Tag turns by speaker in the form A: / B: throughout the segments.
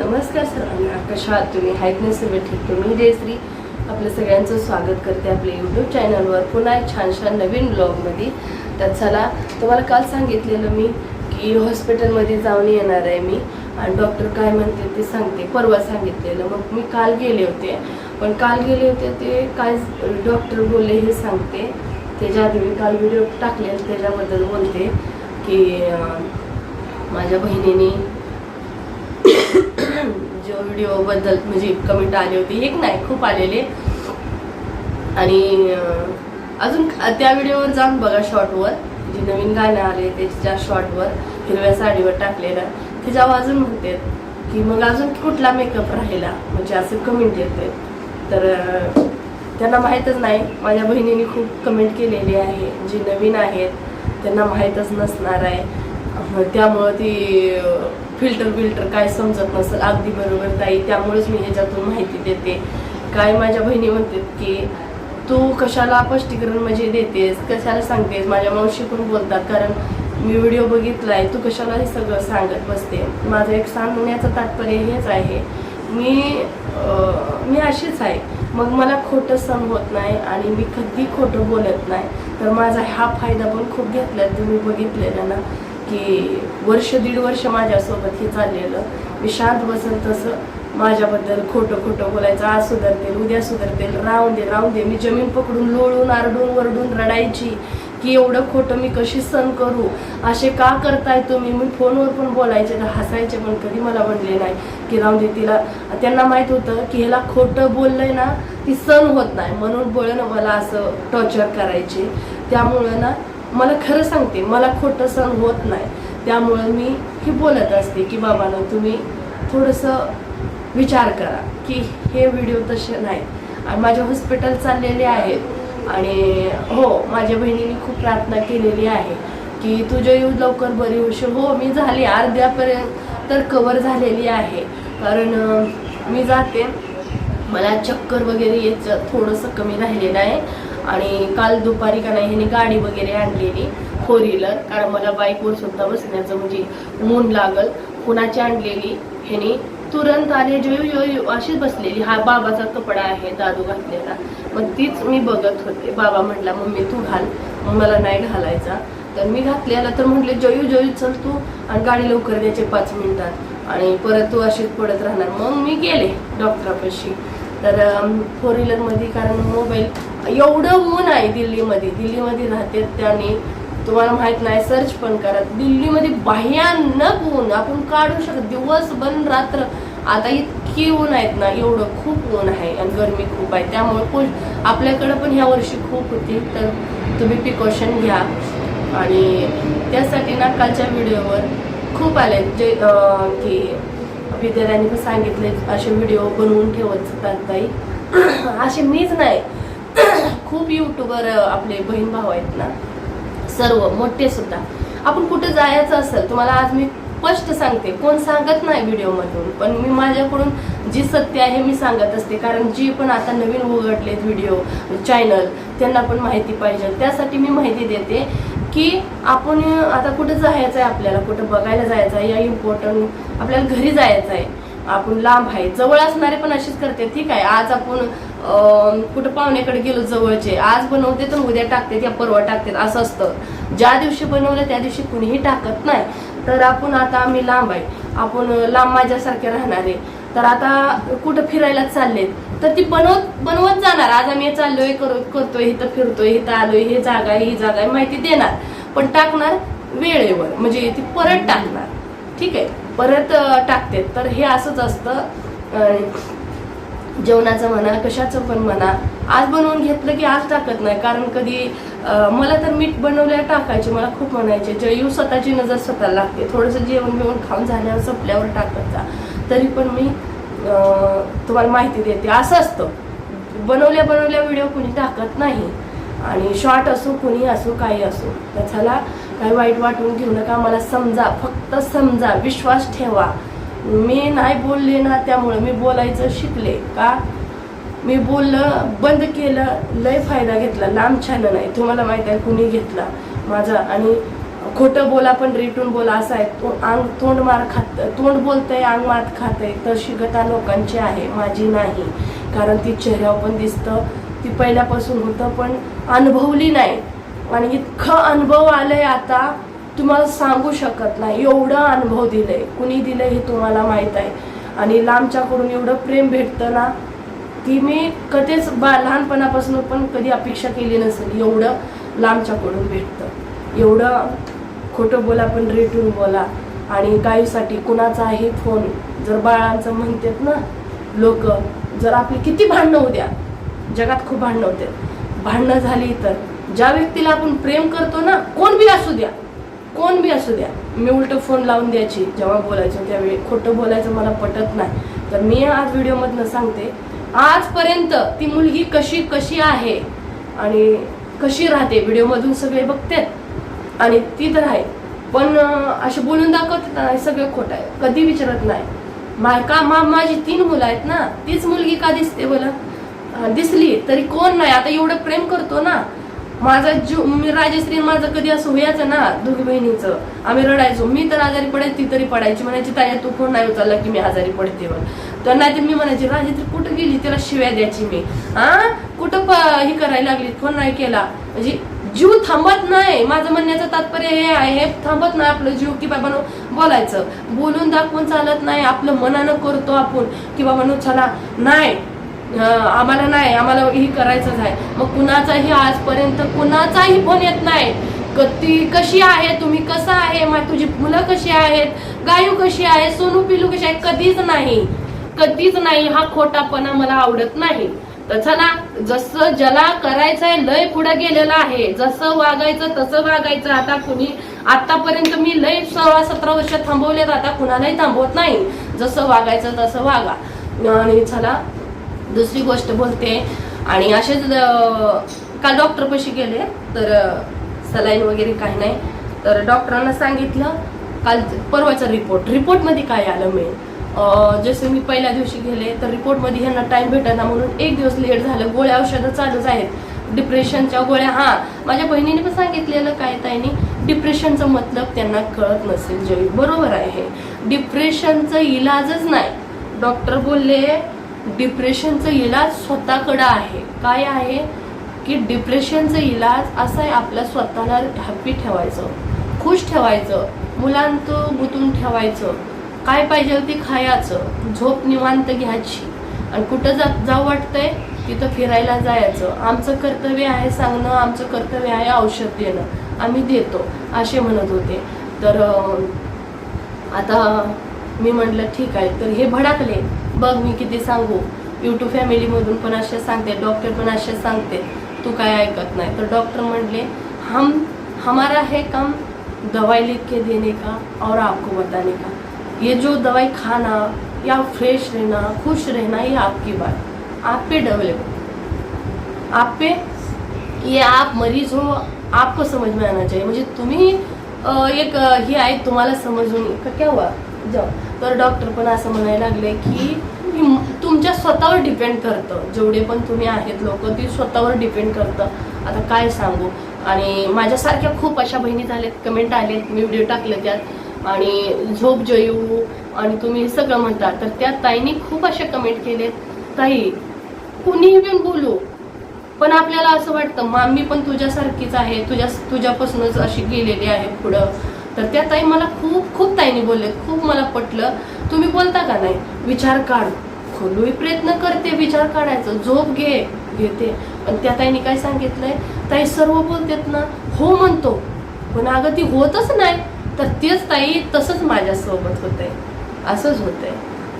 A: नमस्कार सर्वांना कशा आहात. तुम्ही आहेत ना ठीक तर मी जयश्री आपलं सगळ्यांचं स्वागत करते आपल्या यूट्यूब चॅनलवर पुन्हा एक छान छान नवीन ब्लॉगमध्ये तर चला तुम्हाला काल सांगितलेलं मी की हॉस्पिटलमध्ये जाऊन येणार आहे मी. आणि डॉक्टर काय म्हणते ते सांगते. परवा सांगितलेलं. मग मी काल गेले होते. पण काल गेले होते ते काय डॉक्टर बोलले हे सांगते. त्याच्या आधी मी काल व्हिडिओ टाकले त्याच्याबद्दल बोलते की माझ्या बहिणीने व्हिडिओ बद्दल म्हणजे कमेंट आली होती. एक नाही खूप आलेले. आणि अजून त्या व्हिडिओवर जाऊन बघा शॉर्टवर जे नवीन गाणं आले त्याच्या शॉर्टवर हिरव्या साडीवर टाकलेलं. त्याच्यावर अजून म्हणते की मग अजून कुठला मेकअप राहिला? म्हणजे असं कमेंट येते तर त्यांना माहीतच नाही. माझ्या बहिणीने खूप कमेंट केलेली आहे. जी नवीन आहेत त्यांना माहीतच नसणार आहे. त्यामुळं ती फिल्टर बिल्टर काय समजत नसेल अगदी बरोबर ताई. त्यामुळेच मी ह्याच्यातून माहिती देते. काय माझ्या बहिणी म्हणतात की तू कशाला स्पष्टीकरण म्हणजे देतेस कशाला सांगतेस? माझ्या मावशी पण बोलतात कारण मी व्हिडिओ बघितलाय तू कशाला हे सगळं सांगत बसते? माझं एक सांगण्याचं तात्पर्य हेच आहे. मी मी अशीच आहे. मग मला खोटं सण होत नाही आणि मी कधी खोटं बोलत नाही. तर माझा हा फायदा पण खूप घेतला तुम्ही बघितलेला ना? की वर्ष दीड वर्ष माझ्यासोबत हे चाललेलं. मी शांत बसेल तसं माझ्याबद्दल खोटं खोटं बोलायचं. आज सुधारतील उद्या सुधारतील. राहून दे राहून दे. मी जमीन पकडून लोळून आरडून वरडून रडायची की एवढं खोटं मी कशी सण करू? असे का करताय तुम्ही? मी फोनवर पण बोलायचे तर हसायचे पण कधी मला म्हणले नाही की राहून दे तिला. त्यांना माहीत होतं की ह्याला खोटं बोललंय ना ती सण होत नाही. म्हणून बोलणं मला असं टॉर्चर करायचे. त्यामुळं ना मला खरं सांगते मला खोटं सण होत नाही. त्यामुळं मी हे बोलत असते की बाबांना तुम्ही थोडंसं विचार करा की हे व्हिडिओ तसे नाही. आणि माझे हॉस्पिटल चाललेले आहेत. आणि हो माझ्या बहिणीने खूप प्रार्थना केलेली आहे की तुझ्या येऊ लवकर बरी होशील. हो मी झाली अर्ध्यापर्यंत तर कवर झालेली आहे. कारण मी जाते. मला चक्कर वगैरे यायचं थोडंसं कमी राहिलेलं आहे. आणि काल दुपारी का नाही ह्याने गाडी वगैरे आणलेली फोर व्हीलर कारण मला बाईकवर सुद्धा बसण्याचं म्हणजे ऊन लागल. कुणाची आणलेली? ह्याने तुरंत आले जो अशीच बसलेली. हा बाबाचा कपडा आहे दादू घातलेला. मग तीच मी बघत होते. बाबा म्हटला मम्मी तू घाल. मग मला नाही घालायचा. तर मी घातलेला तर म्हटले जयू जयू चल तू आणि गाडी लवकर द्यायचे पाच मिनिटात. आणि परत तू अशीच पडत राहणार. मग मी गेले डॉक्टरापाशी. तर फोर व्हीलरमध्ये कारण मोबाईल एवढं ऊन आहे दिल्लीमध्ये. दिल्लीमध्ये राहते त्याने. तुम्हाला माहीत नाही सर्च पण करा दिल्लीमध्ये भयानक ऊन. आपण काढू शकत दिवस बन रात्र. आता इतकी ऊन आहेत ना एवढं खूप ऊन आहे आणि गरमी खूप आहे. त्यामुळे कोण आपल्याकडं पण ह्या वर्षी खूप होती तर तुम्ही प्रिकॉशन घ्या. आणि त्यासाठी ना कालच्या व्हिडिओवर खूप आले. जे की विद्यार्थ्यांनी पण सांगितले असे व्हिडिओ बनवून ठेवत जातात असे मीच नाही. खूप युट्यूबर आपले बहीण भाऊ आहेत ना सर्व मोठे सुद्धा. आपण कुठे जायचं असेल तुम्हाला आज मी स्पष्ट सांगते. कोण सांगत नाही व्हिडिओमधून पण मी माझ्याकडून जी सत्य आहे मी सांगत असते. कारण जी पण आता नवीन उघडलेत व्हिडिओ चॅनल त्यांना पण माहिती पाहिजे. त्यासाठी मी माहिती देते की आपण आता कुठं जायचं आहे आपल्याला कुठं बघायला जायचं आहे या इम्पॉर्टंट आपल्याला घरी जायचं आहे आपण लांब आहे जवळ असणारे पण अशीच करते. ठीक आहे आज आपण कुठं पाहुण्याकडे गेलो जवळचे. आज बनवते तर उद्या टाकते या परवा टाकते असं असतं. ज्या दिवशी बनवलं त्या दिवशी कुणीही टाकत नाही. तर आपण आता आम्ही लांब आहे. आपण लांब माझ्यासारखे राहणारे तर आता कुठं फिरायला चाललेत? तर ती बनवत बनवत जाणार. आज आम्ही चाललोय करतोय इथं फिरतोय इथं आलोय हे जागा आहे ही जागा आहे माहिती देणार. पण टाकणार वेळेवर. म्हणजे ती परत टाकणार. ठीक आहे? परत टाकते. तर हे असंच असतं. जेवणाचं म्हणा कशाचं पण म्हणा आज बनवून घेतलं की आज टाकत नाही. कारण कधी मला तर मीठ बनवल्या टाकायचे मला खूप म्हणायचे जयू स्वतःची नजर स्वतःला लागते. थोडंसं जेवण बिवण खाऊन झाल्यावर संपल्यावर टाकत जा. तरी पण मी तुम्हाला माहिती देते असं असतं. बनवल्या बनवल्या व्हिडिओ कुणी टाकत नाही. आणि शॉर्ट असो कुणी असो काही असो त्याच्याला काही वाईट वाटून घेऊ नका. मला समजा फक्त समजा विश्वास ठेवा. मी नाही बोलले ना त्यामुळे मी बोलायचं शिकले का? मी बोललं बंद केलं लय फायदा घेतला लांब छान नाही तुम्हाला माहीत आहे कुणी घेतला माझा. आणि खोटं बोला पण रेटून बोला असं आहे. तो अंग तोंड मार खात तोंड बोलतंय अंग मार खातंय तशी गता लोकांची आहे माझी नाही. कारण ती चेहऱ्यावर पण दिसतं ती पहिल्यापासून होतं पण अनुभवली नाही. आणि इतकं अनुभव आलंय आता तुम्हाला सांगू शकत नाही. एवढं अनुभव दिलंय. कुणी दिलंय हे तुम्हाला माहीत आहे. आणि लांबच्याकडून एवढं प्रेम भेटतं ना ती मी कधीच बा लहानपणापासून पण कधी अपेक्षा केली नसेल. एवढं लांबच्याकडून भेटतं. एवढं खोटं बोला पण रेटून बोला. आणि गाईसाठी कुणाचाही फोन? जर बाळांचं म्हणतात ना लोक जर आपली किती भांडणं होत्या जगात खूप भांडणं होते. भांडणं झाली तर ज्या व्यक्तीला आपण प्रेम करतो ना कोण बी असू द्या. कोण बी असू द्या. मी उलट फोन लावून द्यायची जेव्हा बोलायचं त्यावेळी. खोटं बोलायचं मला पटत नाही. तर मी आज व्हिडिओमधनं सांगते आजपर्यंत ती मुलगी कशी कशी आहे आणि कशी राहते? व्हिडिओमधून सगळे बघतात. आणि ती तर आहे. पण असे बोलून दाखवतात नाही सगळं खोटं आहे. कधी विचारत नाही. मा का मा माझी तीन मुलं आहेत ना तीच मुलगी का दिसते बोला दिसली तरी कोण नाही. आता एवढं प्रेम करतो ना माझा जीव मी राजश्री माझं कधी असं व्हायचं ना दोघी बहिणीचं. आम्ही रडायचो. मी तर आजारी पडायची ती तरी पडायची. म्हणायची ताया तू फोन नाही उचलला की मी आजारी पडते तर नाही तर मी म्हणायची राजश्री कुठं गेली? तिला शिव्या द्यायची मी. आ? कुठं प- ही करायला लागली? फोन नाही केला? म्हणजे जीव थांबत नाही. माझं म्हणण्याचं तात्पर्य हे आहे हे थांबत नाही आपलं जीव की बाबा बोलायचं. बोलून दाखवून चालत नाही. आपलं मनानं करतो आपण. की बाबा चला. नाही. आम्हाला नाही आम्हाला ही करायचंच आहे. मग कुणाचाही आजपर्यंत कुणाचाही फोन येत नाही. क- ती कशी आहे तुम्ही कसं आहे मग तुझी मुलं कशी आहेत गायू कशी आहे सोनू पिलू कशी आहे कधीच नाही. कधीच नाही हा खोटापणा मला आवडत नाही. तर चला जसं ज्याला करायचंय लय पुढे गेलेलं आहे. जसं वागायचं तसं वागायचं. आता कुणी आतापर्यंत मी लय सोळा सतरा वर्ष थांबवलेत. आता कुणालाही थांबवत नाही. जसं वागायचं तसं वागा. आणि चला दुसरी गोष्ट बोलते. आणि असेच काल डॉक्टर पशी गेले तर सलाईन वगैरे काही नाही. तर डॉक्टरांना सांगितलं काल परवाचा रिपोर्ट रिपोर्टमध्ये काय आलं मेन जसं मी पहिल्या दिवशी गेले तर रिपोर्टमध्ये ह्यांना टाईम भेटायला म्हणून एक दिवस लेट झालं. गोळ्या औषधं चालूच आहेत. डिप्रेशनच्या गोळ्या हां. माझ्या बहिणीने पण सांगितलेलं काय ताईने? डिप्रेशनचं मतलब त्यांना कळत नसेल जय. बरोबर आहे हे. डिप्रेशनचं इलाजच नाही. डॉक्टर बोलले डिप्रेशनचं इलाज स्वतःकडं आहे. काय आहे? की डिप्रेशनचं इलाज असं आहे आपल्या स्वतःला हॅपी ठेवायचं. खुश ठेवायचं. मुलांचं गुंतून ठेवायचं. काय पाहिजे ते खायचं. झोप निवांत घ्यायची. आणि कुठं जा जाऊ वाटतंय? तिथं फिरायला जायचं. आमचं कर्तव्य आहे सांगणं आमचं कर्तव्य आहे औषध देणं. आम्ही देतो असे म्हणत होते. तर आता मी म्हटलं ठीक आहे. तर हे भडकले. बघ मी किती सांगू. यूट्यूब फॅमिलीमधून पण असे सांगते डॉक्टर पण असे सांगते तू काय ऐकत नाही. तर डॉक्टर म्हटले हम हमारा है काम दवाई लिख के देने का और आपको बताने का. ये जो दवाई खाना या फ्रेश रहना खुश रहना ये आपकी बात. आप पे डेवलप आप पे? ये आप मरीज हो आपको समझ में आना चाहिए. म्हणजे तुम्ही एक हे आहे तुम्हाला समजून का क्या हुआ? जाओ तर डॉक्टर पण असं म्हणायला लागले की तुमच्या स्वतःवर डिपेंड करतं. जेवढे पण तुम्ही आहेत लोक ती स्वतःवर डिपेंड करतं. आता काय सांगू? आणि माझ्यासारख्या खूप अशा बहिणी झाल्यात कमेंट आलेत मी व्हिडिओ टाकले त्यात. आणि झोप जयू आणि तुम्ही सगळं म्हणता. तर त्या ताईंनी खूप अशा कमेंट केलेत. ताई कुणीही पण बोलू. पण आपल्याला असं वाटतं मामी पण तुझ्यासारखीच आहे. तुझ्या तुझ्यापासूनच अशी गेलेली आहे पुढं. तर त्या ताई मला खूप खूप ताईने बोलले खूप मला पटलं. तुम्ही बोलता का नाही? विचार काढ. खोलूही प्रयत्न करते विचार काढायचं. झोप घे घेते. पण त्या ताईने काय सांगितलंय? ताई सर्व बोलतेत ना हो म्हणतो. पण अगं ती होतच नाही. तर तेच ताई तसंच माझ्यासोबत होतंय. असंच होतंय.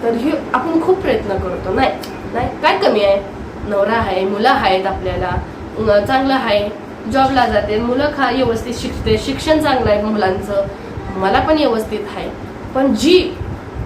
A: तर हे आपण खूप प्रयत्न करतो नाही? नाही? काय कमी आहे? नवरा आहे मुलं आहेत आपल्याला. चांगलं आहे. जॉबला जाते. मुलं खा व्यवस्थित शिकते. शिक्षण चांगलं आहे मुलांचं. मला पण व्यवस्थित आहे. पण जी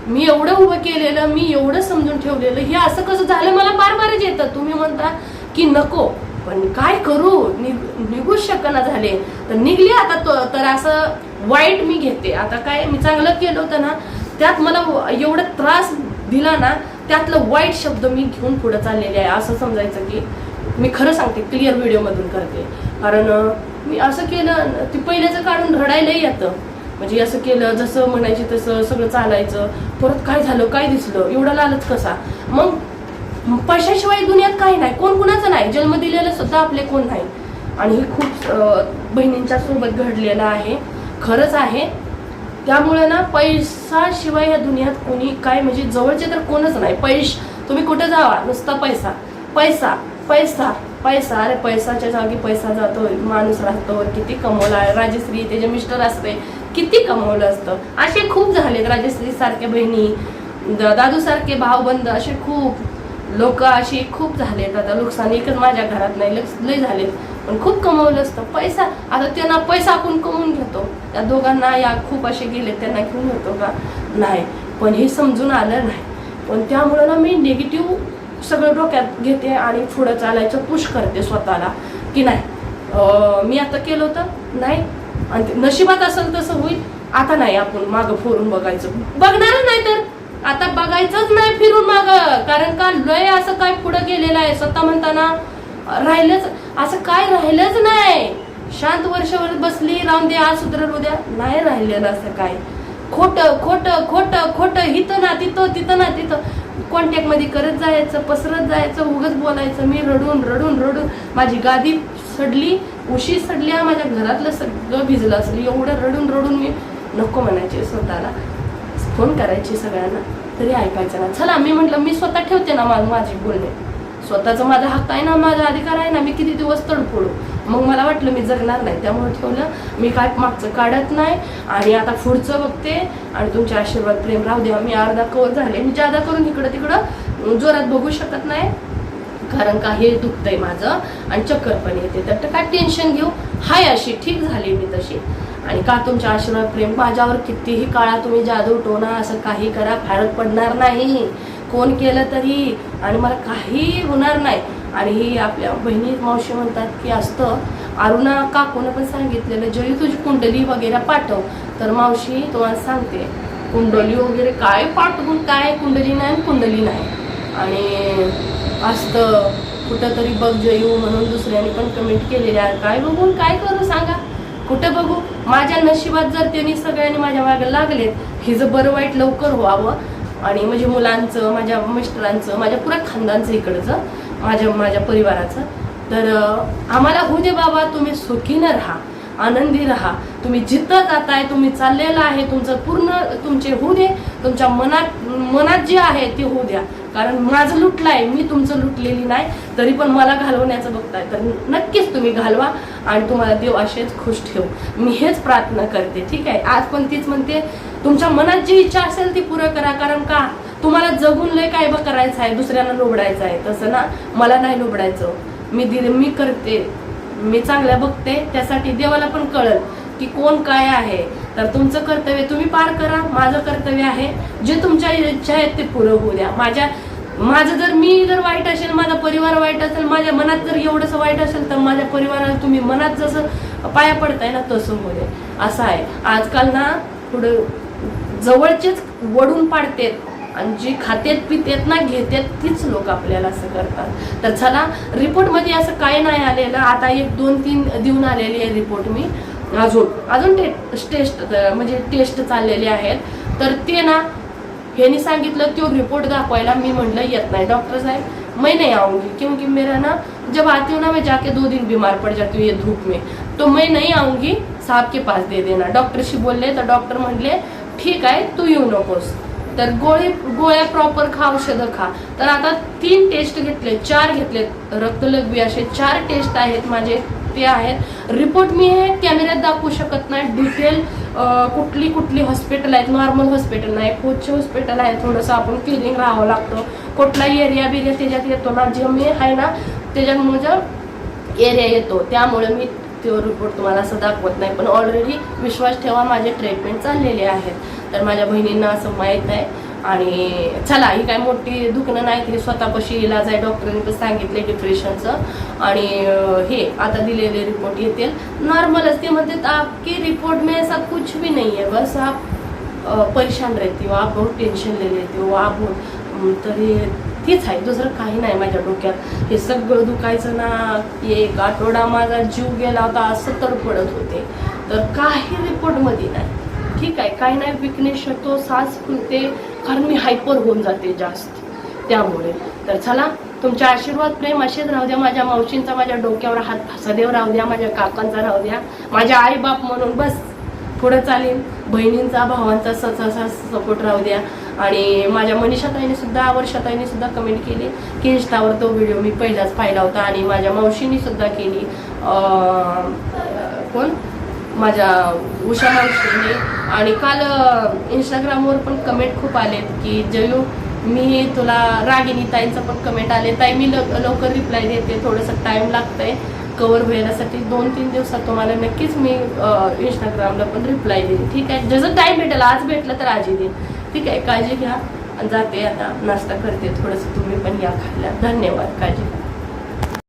A: मी एवढं उभं केलेलं मी एवढं समजून ठेवलेलं हे असं कसं झालं? मला बार बारच येतं. तुम्ही म्हणता की नको. पण काय करू? निघ निघूच शकना झाले. तर निघले आता तर असं वाईट मी घेते. आता काय मी चांगलं केलं होतं ना त्यात मला एवढा त्रास दिला ना त्यातलं वाईट शब्द मी घेऊन पुढे चाललेले आहे. असं समजायचं की मी खरं सांगते क्लिअर व्हिडिओमधून करते. कारण मी असं केलं ते पहिल्याचं काढून रडायलाही येतं म्हणजे असं केलं जसं म्हणायचे तसं सगळं चालायचं. परत काय झालं काय दिसलं एवढा लालच कसा? मग पैशाशिवाय दुनियात काही नाही. कोण कुणाचं नाही? जन्म दिलेलं सुद्धा आपले कोण नाही? आणि हे खूप बहिणींच्या सोबत घडलेलं आहे. खरंच आहे. त्यामुळे ना पैसाशिवाय या दुनियात कोणी काय म्हणजे जवळचे तर कोणच नाही. पैश तुम्ही कुठे जावा? नुसता पैसा. पैसा पैसा. पैसा अरे पैसाच्या जागी पैसा जातो माणूस राहतो किती कमवला राजश्री त्याचे मिस्टर असते किती कमवलं असतं. असे खूप झालेत राजश्री सारखे बहिणी दादू सारखे भावबंद असे खूप लोक अशी खूप झालेत. आता नुकसान एकच माझ्या घरात नाही लय झालेत. पण खूप कमवलं असतं. पैसा आता त्यांना पैसा आपण कमवून घेतो. त्या दोघांना या खूप असे गेले त्यांना घेऊन घेतो का? नाही. पण हे समजून आलं नाही. पण त्यामुळं ना मी निगेटिव्ह सगळं डोक्यात घेते आणि पुढं चालायचं पुश करते स्वतःला की नाही मी आता केलं होतं नाही आणि नशिबात असेल तसं होईल आता नाही आपण मागं फोरून बघायचं. बघणारच नाही तर आता बघायचंच नाही फिरून माग कारण का लय असं काय पुढं गेलेलं आहे स्वतः म्हणताना राहिलंच असं काय राहिलंच नाही. शांत वर्षभर बसली राहून दे आज सुधरल उद्या नाही राहिलेलं असं काय. खोट खोट खोट खोट इथं ना तिथं तिथं ना तिथं. कॉन्टॅक्टमध्ये करत जायचं पसरत जायचं उगच बोलायचं. मी रडून रडून रडून माझी गादी सडली उशी सडली माझ्या घरातलं सगळं भिजलं असलं. एवढं रडून रडून मी नको म्हणायचे स्वतःला. फोन करायची सगळ्यांना तरी ऐकायचं ना चला मी म्हटलं मी स्वतः ठेवते ना माझी बोलणे. स्वतःचा माझा हक्क आहे ना माझा अधिकार आहे ना मी किती दिवस तडफोडू? मग मला वाटलं मी जगणार नाही. त्यामुळे ठेवलं. मी काय मागचं काढत नाही आणि आता पुढचं बघते आणि तुमचे आशीर्वाद प्रेम राहू द्या मी अर्धा कवर झाले. मी जादा करून इकडं तिकडं जोरात बघू शकत नाही. कारण का हे दुखतंय माझं आणि चक्कर पण येते. तर काय टेन्शन घेऊ? हाय अशी. ठीक झाली मी तशी. आणि का तुमच्या आशीर्वाद प्रेम माझ्यावर कितीही काळा तुम्ही जादू टोना असं काही करा फरक पडणार नाही. कोण केलं तरी. आणि मला काही होणार नाही. आणि ही आपल्या बहिणी मावशी म्हणतात की असतं. अरुणा काकूनं पण सांगितलेलं जरी तुझी कुंडली वगैरे पाठव तर मावशी तुम्हाला सांगते कुंडली वगैरे काय पाठवून काय कुंडली नाही कुंडली नाही. आणि असतं कुठंतरी बघ जयू म्हणून दुसऱ्याने पण कमेंट केलेली आहे काय बघून काय करू सांगा? कुठं बघू? माझ्या नशिबात जर त्यांनी सगळ्यांनी माझ्या मागे लागलेत हे जर बरं वाईट लवकर व्हावं. आणि म्हणजे मुलांचं माझ्या मिस्टरांचं माझ्या पुऱ्या खानदानचं इकडचं माझ्या माझ्या परिवाराचं. तर आम्हाला होऊ दे बाबा तुम्ही सुखीनं राहा आनंदी राहा. तुम्ही जिथं जाताय तुम्ही चाललेलं आहे तुमचं पूर्ण तुमचे होऊ दे. तुमच्या मनात मनात जे आहे ते होऊ द्या. कारण माझं लुटलंय मी तुमचं लुटलेली नाही तरी पण मला घालवण्याचं बघताय. तर नक्कीच तुम्ही घालवा आणि तुम्हाला देव असेच खुश ठेव. मी हेच प्रार्थना करते ठीक आहे? आज पण तीच म्हणते तुमच्या मनात जी इच्छा असेल ती पुरं करा. कारण का? तुम्हाला जगून लय काय बघ करायचं आहे दुसऱ्यांना लोबडायचं आहे तसं ना? मला नाही लोबडायचं. मी दिले मी करते. मी चांगल्या बघते त्यासाठी देवाला पण कळल की कोण काय आहे. तर तुमचं कर्तव्य तुम्ही पार करा माझं कर्तव्य आहे. जे तुमच्या इच्छा आहेत ते पुरं होऊ द्या. माझ्या माझं जर मी जर वाईट असेल माझा परिवार वाईट असेल माझ्या मनात जर एवढंसं वाईट असेल तर माझ्या परिवाराला तुम्ही मनात जसं पाया पडताय ना तसं होऊ दे असं आहे. आजकाल ना पुढं जवळचेच वडून पाडतेत. आणि जी खातेत पितेत ना घेतेत तीच लोक आपल्याला असं करतात. तर चला रिपोर्टमध्ये असं काय नाही आलेलं. आता एक दोन तीन देऊन आलेली आहे रिपोर्ट मी. अजून अजून टे टेस्ट म्हणजे टेस्ट चाललेले आहेत. तर ते ना ह्यानी सांगितलं तो रिपोर्ट दाखवायला मी म्हटलं येत नाही. डॉक्टर साहेब मैं नहीं आऊंगी. क्योंकि मेरा ना जब आती हूँ ना मैं जाके दो दिन बीमार पड़ जाती हूँ ये धूप में. तो मैं नहीं आऊंगी साहब के पास दे देना. डॉक्टरशी बोलले तर डॉक्टर म्हणले ठीक आहे तू येऊ नकोस. तर गोळी गोळ्या प्रॉपर खा औषधं खा. तर आता तीन टेस्ट घेतले चार घेतलेत रक्तलघवी असे चार टेस्ट आहेत माझे ते आहेत. रिपोर्ट मी हे कॅमेऱ्यात दाखवू शकत नाही. डिटेल कुठली कुठली हॉस्पिटल आहेत? नॉर्मल हॉस्पिटल नाही. कोचचे हॉस्पिटल आहे. थोडंसं आपण क्लिनिंग राहावं लागतो. कुठलाही एरिया बिरिया त्याच्यात येतो ना? जे मी आहे ना त्याच्यात म्हणजे एरिया येतो. त्यामुळे मी तो रिपोर्ट तुम्हाला असं दाखवत नाही. पण ऑलरेडी विश्वास ठेवा माझे ट्रीटमेंट चाललेले आहेत. तर माझ्या बहिणींना असं माहीत आहे. आणि चला ही काय मोठी दुखणं नाही तरी स्वतःपाशी इलाज आहे डॉक्टरांनी पण सांगितले डिप्रेशनचं आणि हे आता दिलेले रिपोर्ट येतील. नॉर्मलच ते म्हणतात आपकी रिपोर्ट में ऐसा कुछ भी नहीं है. बस आप परेशान रहती हो आप बहुत टेंशन ले लेते हो आप तरी तीच आहे. दुसरं काही नाही माझ्या डोक्यात. हे सगळं दुखायचं ना. एक आठवडा माझा जीव गेला होता असं तडपडत होते. तर काही रिपोर्टमध्ये नाही. ठीक आहे काही नाही विकनेस शकतो सास फुलते कारण मी हायपर होऊन जाते जास्त. त्यामुळे. तर चला तुमचे आशीर्वाद प्रेम असेच राहू द्या. माझ्या मावशींचा माझ्या डोक्यावर हात सदैव राहू द्या. माझ्या काकांचा राहू द्या. माझ्या आई बाप म्हणून बस. पुढं चालेल. बहिणींचा भावांचा ससा सपोर्ट राहू द्या. आणि माझ्या मनीषाताईने सुद्धा वर्षाताईने सुद्धा कमेंट केली की इंस्टावर तो व्हिडिओ मी पहिलाच पाहिला होता आणि माझ्या मावशीनी सुद्धा केली. कोण? माझ्या उषा मावशीने. आणि काल इंस्टाग्रामवर पण कमेंट खूप आलेत की जयू मी तुला रागिनी ताईंचं पण कमेंट आले. ताई मी लव- लवकर रिप्लाय देते. थोडंसं टाइम लागतंय. कवर व्हायलासाठी दोन तीन दिवसात तुम्हाला नक्कीच मी इंस्टाग्रामला पण रिप्लाय देईन. ठीक आहे? जसं टाईम भेटेल आज भेटलं तर आजही देईन. ठीक आहे काळजी घ्या. जाते आता नाश्ता करते थोडंसं तुम्ही पण या खायला. धन्यवाद काळजी घ्या.